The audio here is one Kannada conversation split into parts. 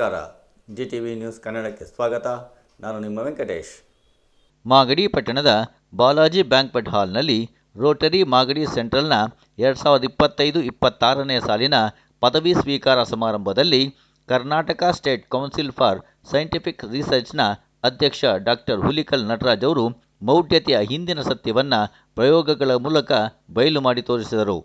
ನಮಸ್ಕಾರ. ಜಿ ಟಿ ವಿ ನ್ಯೂಸ್ ಕನ್ನಡಕ್ಕೆ ಸ್ವಾಗತ. ನಾನು ನಿಮ್ಮ ವೆಂಕಟೇಶ್. ಮಾಗಡಿ ಪಟ್ಟಣದ ಬಾಲಾಜಿ ಬ್ಯಾಂಕ್ವೆಟ್ ಹಾಲ್ನಲ್ಲಿ ರೋಟರಿ ಮಾಗಡಿ ಸೆಂಟ್ರಲ್ನ ಎರಡು ಸಾವಿರದ ಇಪ್ಪತ್ತೈದು ಇಪ್ಪತ್ತಾರನೇ ಸಾಲಿನ ಪದವಿ ಸ್ವೀಕಾರ ಸಮಾರಂಭದಲ್ಲಿ Karnataka state council for scientific ರಿಸರ್ಚ್ನ ಅಧ್ಯಕ್ಷ ಡಾಕ್ಟರ್ ಹುಲಿಕಲ್ ನಟರಾಜ್ ಅವರು ಮೌಢ್ಯತೆಯ ಹಿಂದಿನ ಸತ್ಯವನ್ನು ಪ್ರಯೋಗಗಳ ಮೂಲಕ ಬಯಲು ಮಾಡಿ ತೋರಿಸಿದರು.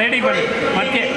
ಸೈಡಿಗೆ ಬನ್ನಿ. ಮತ್ತೆ.